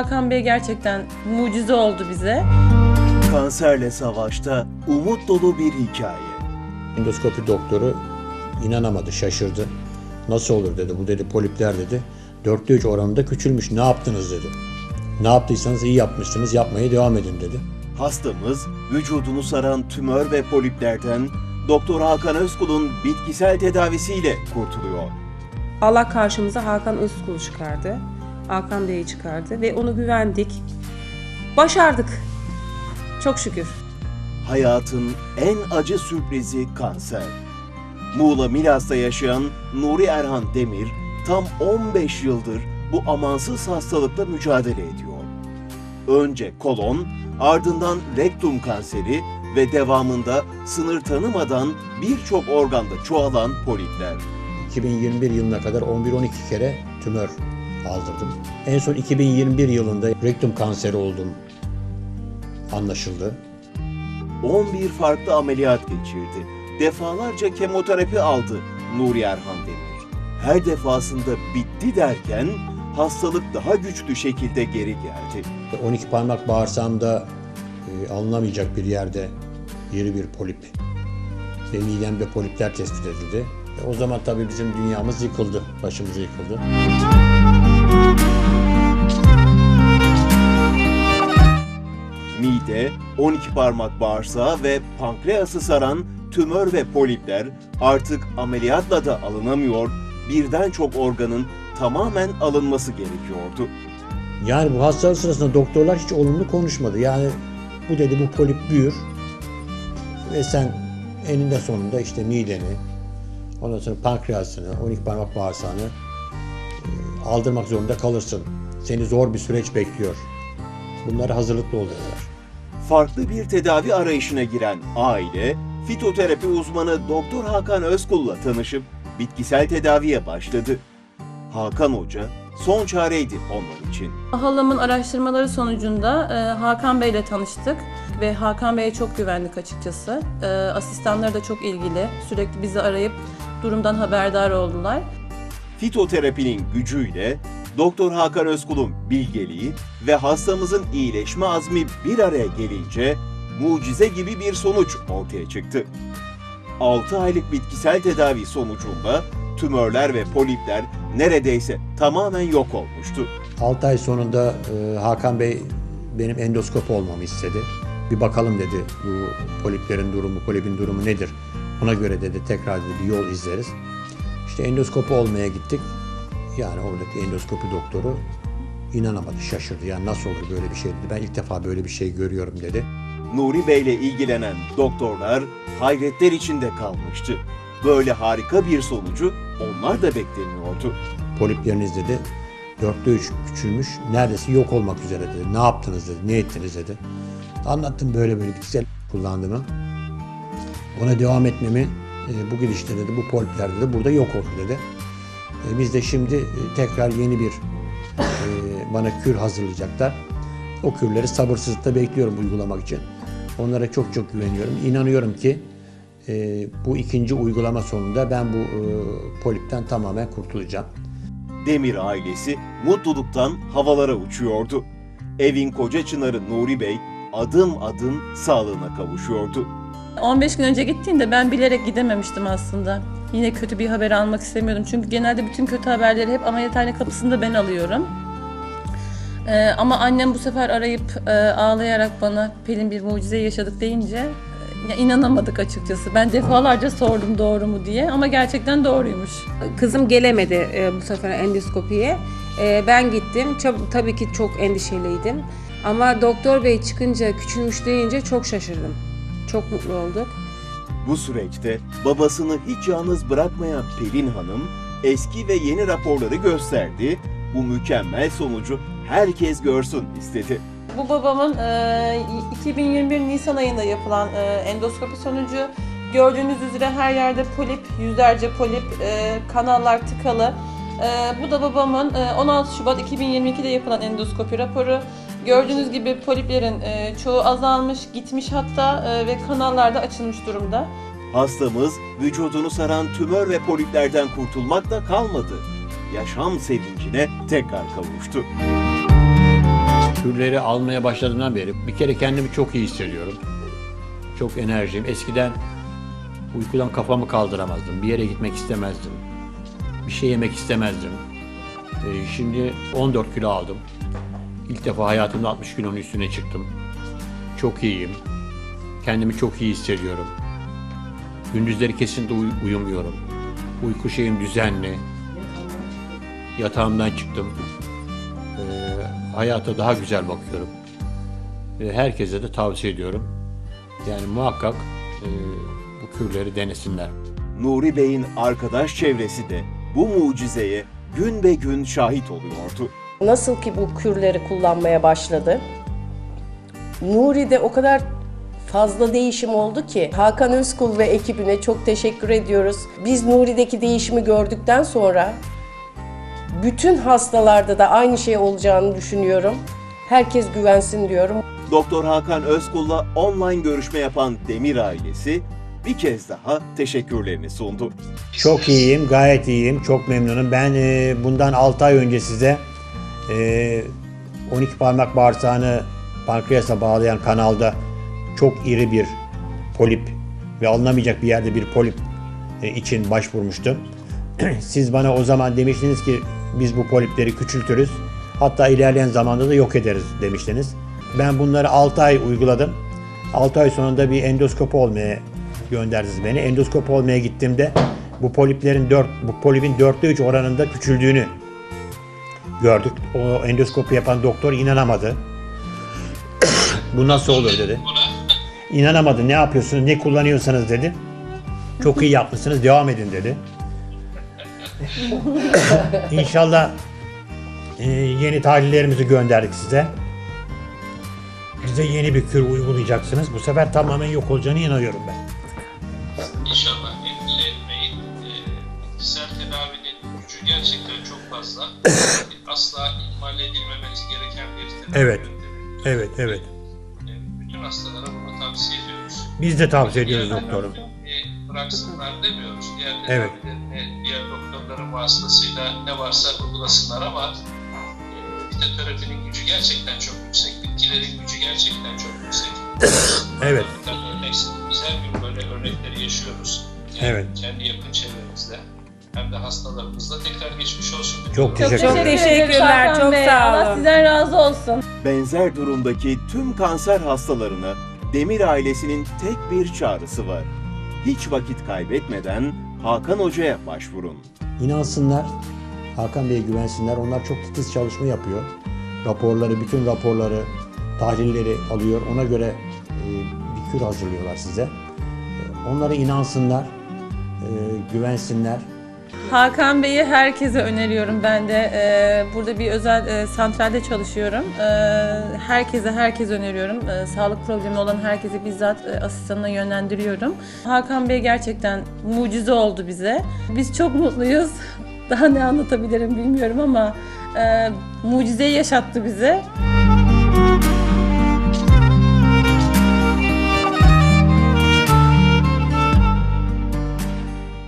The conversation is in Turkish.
Hakan Bey gerçekten mucize oldu bize. Kanserle savaşta umut dolu bir hikaye. Endoskopi doktoru inanamadı, şaşırdı. Nasıl olur dedi, bu dedi polipler dedi. Dörtte üç oranında küçülmüş, ne yaptınız dedi. Ne yaptıysanız iyi yapmışsınız, yapmaya devam edin dedi. Hastamız vücudunu saran tümör ve poliplerden Doktor Hakan Özkul'un bitkisel tedavisiyle kurtuluyor. Allah karşımıza Hakan Özkul çıkardı. Hakan Bey'i çıkardı ve onu güvendik. Başardık. Çok şükür. Hayatın en acı sürprizi kanser. Muğla Milas'ta yaşayan Nuri Erhan Demir tam 15 yıldır bu amansız hastalıkla mücadele ediyor. Önce kolon, ardından rektum kanseri ve devamında sınır tanımadan birçok organda çoğalan polipler. 2021 yılına kadar 11-12 kere tümör aldırdım. En son 2021 yılında rektum kanseri oldum anlaşıldı. 11 farklı ameliyat geçirdi. Defalarca kemoterapi aldı Nuri Erhan Demir. Her defasında bitti derken hastalık daha güçlü şekilde geri geldi. 12 parmak bağırsağımda e, alınamayacak bir yerde iri bir polip ve midemde polipler tespit edildi. E, o zaman tabii bizim dünyamız yıkıldı, başımız yıkıldı. Mide, 12 parmak bağırsağı ve pankreası saran tümör ve polipler artık ameliyatla da alınamıyor, birden çok organın tamamen alınması gerekiyordu. Yani bu hastalık sırasında doktorlar hiç olumlu konuşmadı. Yani bu dedi bu polip büyür ve sen eninde sonunda işte mideni, ondan sonra pankreasını, 12 parmak bağırsağını aldırmak zorunda kalırsın. Seni zor bir süreç bekliyor. Bunlara hazırlıklı oluyorlar. Farklı bir tedavi arayışına giren aile, fitoterapi uzmanı Doktor Hakan Özkul'la tanışıp bitkisel tedaviye başladı. Hakan Hoca son çareydi onlar için. Halamın araştırmaları sonucunda e, Hakan Bey ile tanıştık ve Hakan Bey'e çok güvendik açıkçası. E, asistanları da çok ilgili. Sürekli bizi arayıp durumdan haberdar oldular. Fitoterapinin gücüyle Doktor Hakan Özkul'un bilgeliği ve hastamızın iyileşme azmi bir araya gelince mucize gibi bir sonuç ortaya çıktı. 6 aylık bitkisel tedavi sonucunda tümörler ve polipler neredeyse tamamen yok olmuştu. 6 ay sonunda e, Hakan Bey benim endoskop olmamı istedi. Bir bakalım dedi bu poliplerin durumu, polipin durumu nedir? Ona göre dedi tekrar dedi bir yol izleriz. İşte endoskopu olmaya gittik. Yani oradaki endoskopi doktoru inanamadı, şaşırdı. Yani nasıl olur böyle bir şey dedi. Ben ilk defa böyle bir şey görüyorum dedi. Nuri Bey ile ilgilenen doktorlar hayretler içinde kalmıştı. Böyle harika bir sonucu onlar da beklemiyordu. Polipleriniz dedi dörtte üç küçülmüş, neredeyse yok olmak üzere dedi. Ne yaptınız dedi, ne ettiniz dedi. Anlattım böyle böyle bitkisel kullandığımı. Ona devam etmemi e, bu gidişte dedi, bu polipler dedi, burada yok olur dedi. E, biz de şimdi e, tekrar yeni bir e, bana kür hazırlayacaklar. O kürleri sabırsızlıkla bekliyorum uygulamak için. Onlara çok çok güveniyorum. İnanıyorum ki e, bu ikinci uygulama sonunda ben bu e, polipten tamamen kurtulacağım. Demir ailesi mutluluktan havalara uçuyordu. Evin koca çınarı Nuri Bey adım adım sağlığına kavuşuyordu. 15 gün önce gittiğinde ben bilerek gidememiştim aslında. Yine kötü bir haber almak istemiyordum. Çünkü genelde bütün kötü haberleri hep ameliyathane kapısında ben alıyorum. Ee, ama annem bu sefer arayıp e, ağlayarak bana Pelin bir mucize yaşadık deyince ya inanamadık açıkçası. Ben defalarca sordum doğru mu diye ama gerçekten doğruymuş. Kızım gelemedi e, bu sefer endoskopiye. E, ben gittim. Çab- tabii ki çok endişeliydim. Ama doktor bey çıkınca küçülmüş deyince çok şaşırdım. Çok mutlu olduk. Bu süreçte babasını hiç yalnız bırakmayan Pelin Hanım eski ve yeni raporları gösterdi. Bu mükemmel sonucu herkes görsün istedi. Bu babamın e, 2021 Nisan ayında yapılan e, endoskopi sonucu. Gördüğünüz üzere her yerde polip, yüzlerce polip, e, kanallar tıkalı. E, bu da babamın e, 16 Şubat 2022'de yapılan endoskopi raporu. Gördüğünüz gibi poliplerin e, çoğu azalmış, gitmiş hatta e, ve kanallarda açılmış durumda. Hastamız vücudunu saran tümör ve poliplerden kurtulmakla kalmadı. Yaşam sevincine tekrar kavuştu. kürleri almaya başladığımdan beri bir kere kendimi çok iyi hissediyorum. Çok enerjiyim. Eskiden uykudan kafamı kaldıramazdım. Bir yere gitmek istemezdim. Bir şey yemek istemezdim. Ee, şimdi 14 kilo aldım. İlk defa hayatımda 60 kilonun üstüne çıktım. Çok iyiyim. Kendimi çok iyi hissediyorum. Gündüzleri kesinlikle uy- uyumuyorum. Uyku şeyim düzenli. Yatağımdan çıktım. Ee, hayata daha güzel bakıyorum. Ve herkese de tavsiye ediyorum. Yani muhakkak e, bu kürleri denesinler. Nuri Bey'in arkadaş çevresi de bu mucizeye gün be gün şahit oluyordu. Nasıl ki bu kürleri kullanmaya başladı. Nuri'de o kadar fazla değişim oldu ki Hakan Özkul ve ekibine çok teşekkür ediyoruz. Biz Nuri'deki değişimi gördükten sonra bütün hastalarda da aynı şey olacağını düşünüyorum. Herkes güvensin diyorum. Doktor Hakan Özkul'la online görüşme yapan Demir ailesi bir kez daha teşekkürlerini sundu. Çok iyiyim, gayet iyiyim, çok memnunum. Ben e, bundan 6 ay önce size e, 12 parmak bağırsağını pankreasa bağlayan kanalda çok iri bir polip ve alınamayacak bir yerde bir polip e, için başvurmuştum. Siz bana o zaman demiştiniz ki biz bu polipleri küçültürüz. Hatta ilerleyen zamanda da yok ederiz demiştiniz. Ben bunları 6 ay uyguladım. 6 ay sonunda bir endoskopi olmaya gönderdiniz beni. Endoskopi olmaya gittiğimde bu poliplerin 4 bu polipin 4'te 3 oranında küçüldüğünü gördük. O endoskopi yapan doktor inanamadı. bu nasıl olur dedi. İnanamadı. Ne yapıyorsunuz? Ne kullanıyorsanız dedi. Çok iyi yapmışsınız. Devam edin dedi. İnşallah e, yeni tahlillerimizi gönderdik size. Bize yeni bir kür uygulayacaksınız. Bu sefer tamamen yok olacağını inanıyorum ben. İnşallah endişe etmeyin. Ee, bitkisel tedavinin gücü gerçekten çok fazla. Evet. Evet, evet. Bütün hastalara bunu tavsiye ediyoruz. Biz de tavsiye ediyoruz Diğer doktorum. tedavileri Bıraksınlar demiyoruz. Diğer Evet. tedavilerini diğer doktorların vasıtasıyla ne varsa uygulasınlar ama e, fitoterapinin gücü gerçekten çok yüksek. Bitkilerin gücü gerçekten çok yüksek. Evet. Örneksiz. Biz her gün böyle örnekleri yaşıyoruz. Yani Evet. Kendi yakın çevremizde. Hem de hastalarımızla tekrar geçmiş olsun. Çok Çok teşekkür ederiz Teşekkürler, çok Bey. sağ Allah olun. sizden razı olsun. Benzer durumdaki tüm kanser hastalarına Demir ailesinin tek bir çağrısı var. Hiç vakit kaybetmeden Hakan Hoca'ya başvurun. İnansınlar, Hakan Bey'e güvensinler. Onlar çok titiz çalışma yapıyor. Raporları, bütün raporları, tahlilleri alıyor. Ona göre e, bir kür hazırlıyorlar size. E, Onlara inansınlar, e, güvensinler. Hakan Bey'i herkese öneriyorum ben de. Ee, burada bir özel e, santralde çalışıyorum. Ee, herkese herkese öneriyorum. Ee, sağlık problemi olan herkese bizzat e, asistanına yönlendiriyorum. Hakan Bey gerçekten mucize oldu bize. Biz çok mutluyuz. Daha ne anlatabilirim bilmiyorum ama e, mucizeyi yaşattı bize.